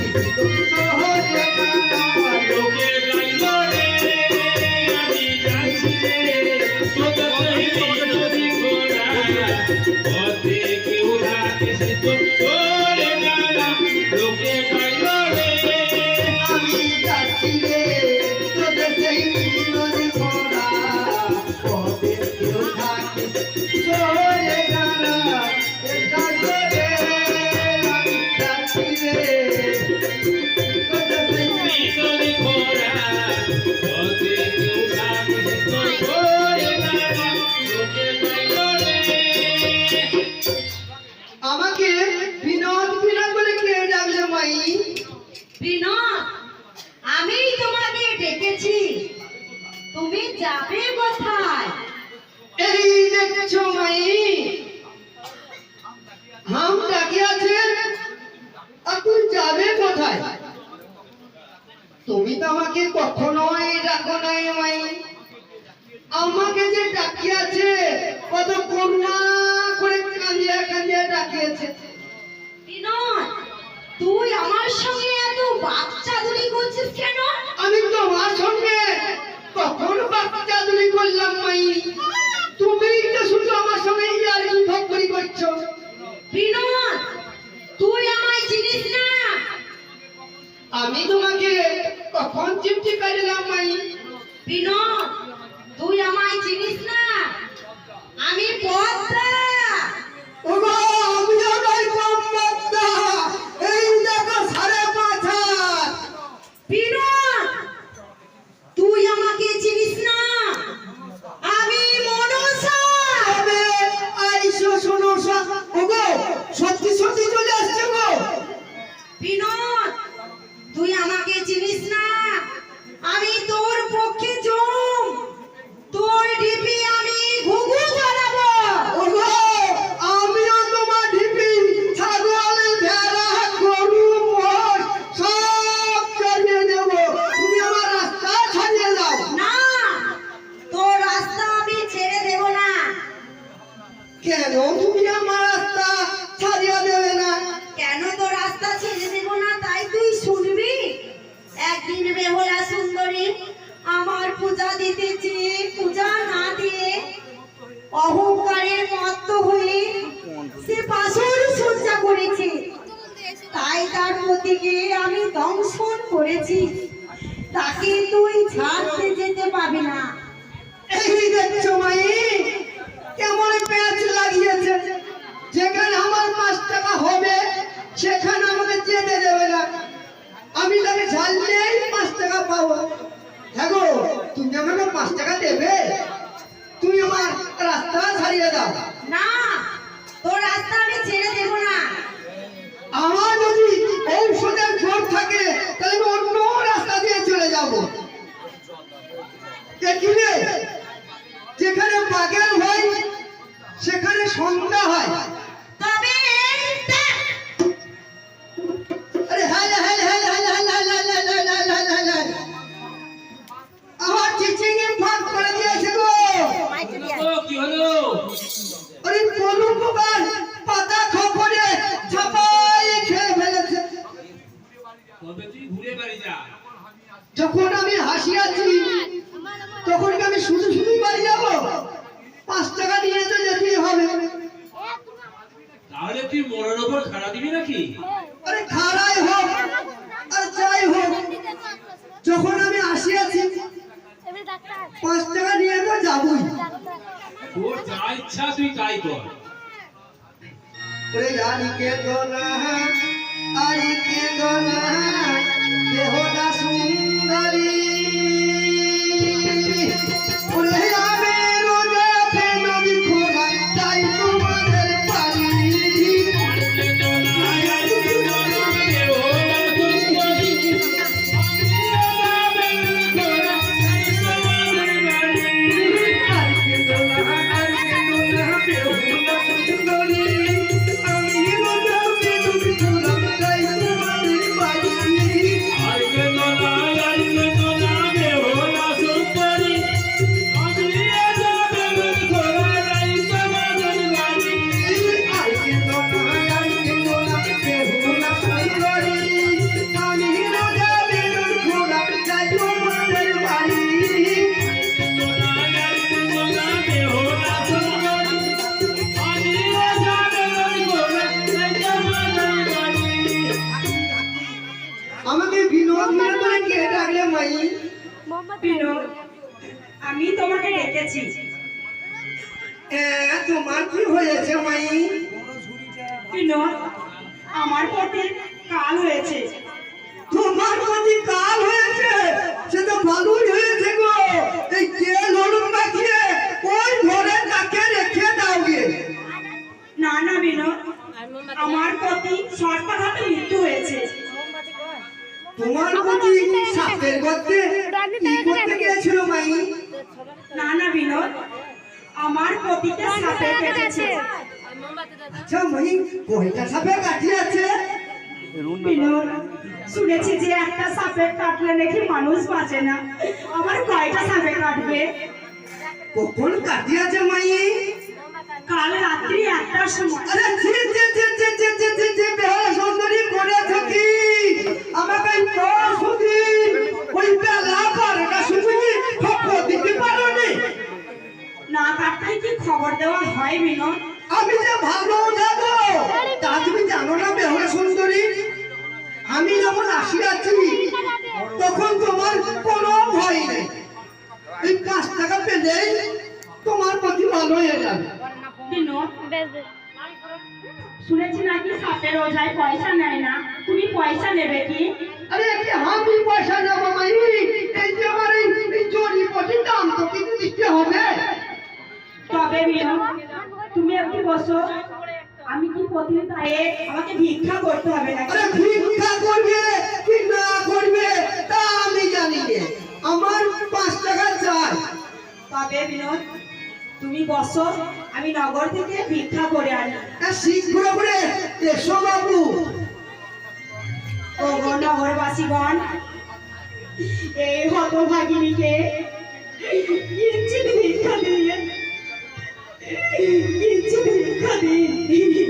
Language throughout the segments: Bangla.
Thank you. আমাকে যে ডাকিয়াছে কত করুণা করে কাঁদিয়া কাঁদিয়া ডাকিয়েছে। তুই আমার সঙ্গে এত বাচ্চা দুলি করছিস কেন? আমি তোমার সঙ্গে কখন বাচ্চা দুলি করলাম মাই? তুমি তো শুধু আমার সঙ্গে ইয়ার কি করছ? বিনোদ তুই আমায় চিনিস না? আমি তোমাকে কখন চিমটি কাটলাম মাই? বিনোদ तू या मायची निसना পতিকে আমি দংশন করেছি। তাকে তুই ছাড়তে যেতে পাবি না। এই দেখছ মাই কেমন প্যাঁচ লাগিয়েছে। যেখানে আমার পাঁচ টাকা হবে সেখানে আমাকে যেতে দেবে না। আমি তাকে ঝাললেই পাঁচ টাকা পাবো। হ্যাঁ গো তুমি আমাকে পাঁচ টাকা দেবে? তুমি আমার রাস্তা ছাড়িয়ে দাও। না তোর রাস্তা আমি ছেড়ে দেবো না। তবে তুই ঘুরে বাড়ি যা যখন আমি হাসিয়াছি তখন কি আমি শুধু শুধু বাড়ি যাব? পাঁচ টাকা নিয়ে তো যেতেই হবে। তাহলে তুই মনের ওপর খাড়া দিবি নাকি? আরে খারাই হোক আর যাই হোক যখন আমি আসিয়াছি পাঁচ টাকা নিয়ে তোর যা ইচ্ছা তুই তাই কর। ওরে আরি কে দোনা আরি आई के दोना देहोला তোমাকে ডেকেছি তোমার কি হয়েছে মাই? বিনোদ আমার প্রতি কাল হয়েছে। তোমার প্রতি কাল হয়েছে? সে তো ভালোই হয়েছে গো। এই কে লড়ুন মাখিয়ে ওই ঘরে তাকে রেখে দাও গিয়ে না না বিনোদ আমার প্রতি সরকার মৃত্যু হয়েছে। তোমার প্রতি সাপের গর্তে কি করতে গিয়েছিল মাই? না না বিনোদ আমার প্রতিটা সাপে কেটেছে। আচ্ছা মাই কয়টা আছে। বিনোদ শুনেছি যে একটা সাপে কাটলে নাকি মানুষ বাঁচে না। আমার কয়টা সাপে কাটবে? কখন কাঠি আছে মাই? কাল রাত্রি একটার সময়। আরে ছি ছি ছি ছি ছি ছি ছি ছি বেহারা সুন্দরী করেছ কি? আমাকে পরশুদিন ওই খবর দেওয়া হয় বিনোদ আমি যে ভালো যাব তা তুমি জানো না বেহারা সুন্দরী? আমি যখন আসিয়াছি তখন তোমার কোনো ভয় নেই। এই পাঁচ টাকা পেলেই তোমার প্রতি ভালো হয়ে যাবে। শুনেছি নাকি সাপের ওঝায় পয়সা নেয় না? তুমি পয়সা নেবে কি? আরে কি আমি পয়সা নেব মাই? এই যে আমার এই জরি পটির দাম তো কিন্তু দিতে হবে? তবে বিনোদ তুমি একটু বসো। আমি কি প্রতিদিন তাই আমাকে ভিক্ষা করতে হবে নাকি? আরে ভিক্ষা করবে কি না করবে তা আমি জানি নে। আমার পাঁচ টাকা চাই। তবে বিনোদ তুমি বসো আমি নগর থেকে ভিক্ষা করে আনি। শীঘ্র করে এসো বাবু। ও নগরবাসীগণ এই হতভাগিনীকে কিঞ্চিত ভিক্ষা দিয়ে ಮಾಡಿ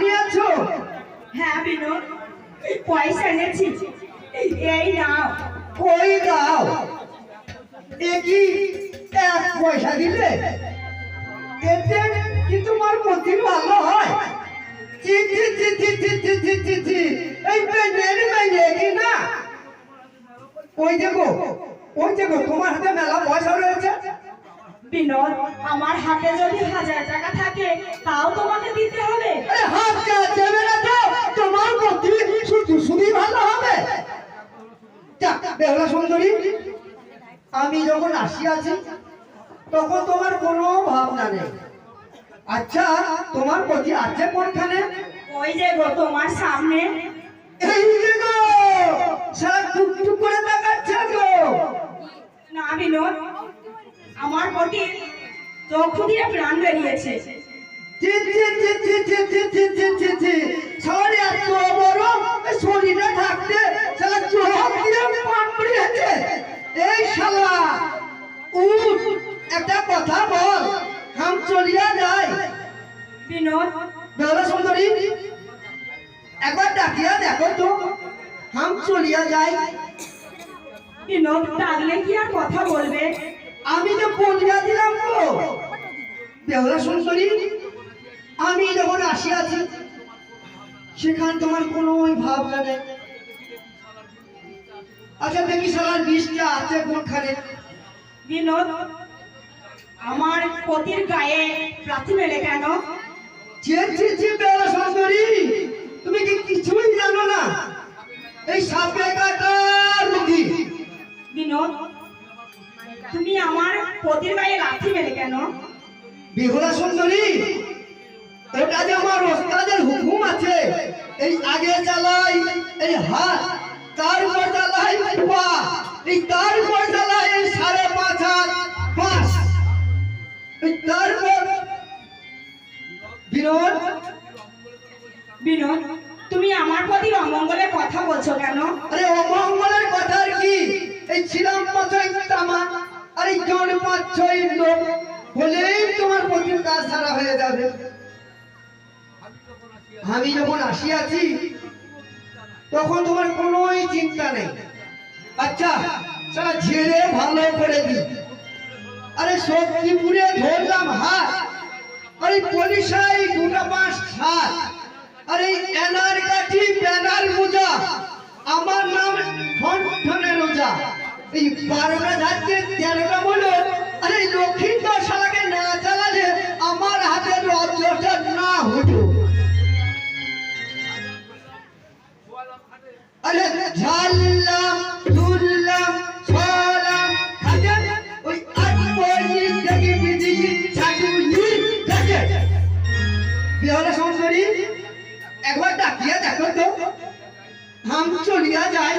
নিয়েছো হ্যাঁ বিনোদ পয়সা এনেছি। এই নাও। কই দাও? কি এক পয়সা দিলে? এতে কি তোমার প্রতি ভালো হয়? চি চি চি চি চি চি চি চি চি। এই পেনের মেয়ে না? ওই দেখো ওই দেখো তোমার হাতে মেলা পয়সা রয়েছে। বিনোদ আমার হাতে যদি হাজার টাকা থাকে তাও তোমাকে দিতে হবে? আরে হাত যা দেবে না তো তোমার প্রতি শুধু শুধুই ভালো হবে। যাক বেহুলা সুন্দরী আমি যখন আসিয়াছি তখন তোমার কোনো ভাবনা নেই। আচ্ছা তোমার প্রতি আছে কোনখানে? ওই যে গো তোমার সামনে। এই যে গো সারা টুকটুক করে তাকাচ্ছে গো। না বিনোদ আমার বটির চক্ষু দিয়ে প্রাণ বেরিয়েছে। একবার ডাকিয়া দেখো তো হাম চলিয়া যাই বিনোদ ডাকলে কি আর কথা বলবে? আমি তো বলিয়া দিলাম তো বেহুলা সুন্দরী আমি যখন আসিয়াছি সেখান তোমার কোনো ভাবনা নেই। আচ্ছা দেখি সালার বিষটা আছে কোনখানে? বিনোদ আমার পতির গায়ে প্রাথী মেলে কেন? সুন্দরী তুমি কি কিছুই জানো না? এই সাপে কাটা রুগী। বিনোদ তুমি আমার পতির গায়ে কেন? বেহুলা সুন্দরী ওটা যে আমার ওস্তাদের হুকুম আছে এই আগে চালাই এই হাত তারপর পা এই তারপর এই সাড়ে পাঁচ হাত পাঁচ। এই তারপর বিনোদ? বিনোদ তুমি আমার পতির অমঙ্গলের কথা বলছো কেন? আরে অমঙ্গলের কথা আর কি? এই ছিলাম পাঁচই তামা আর জন পাঁচ ছয় লোক হলেই তোমার প্রতির কাজ সারা হয়ে যাবে। আমি যখন আসিয়াছি, তখন তোমার কোনোই চিন্তা নেই। আচ্ছা সারা ঝেড়ে ভালো করে দি আরে শক্তিপুরে ধরলাম হাত, আরে পলিশাই দুটা পাঁচ হাত, আরে এনার কাঠি ব্যানার মোজা, আমার নাম ঠনঠনে রোজা। এই বারোটা যাচ্ছে তেরোটা বলো। আরে লক্ষ্মীন্দর শালাকে না চালালে আমার হাতে রজ্জটা না হতো একবার ডাকিয়া দেখো তো। হাম চলিয়া যায়।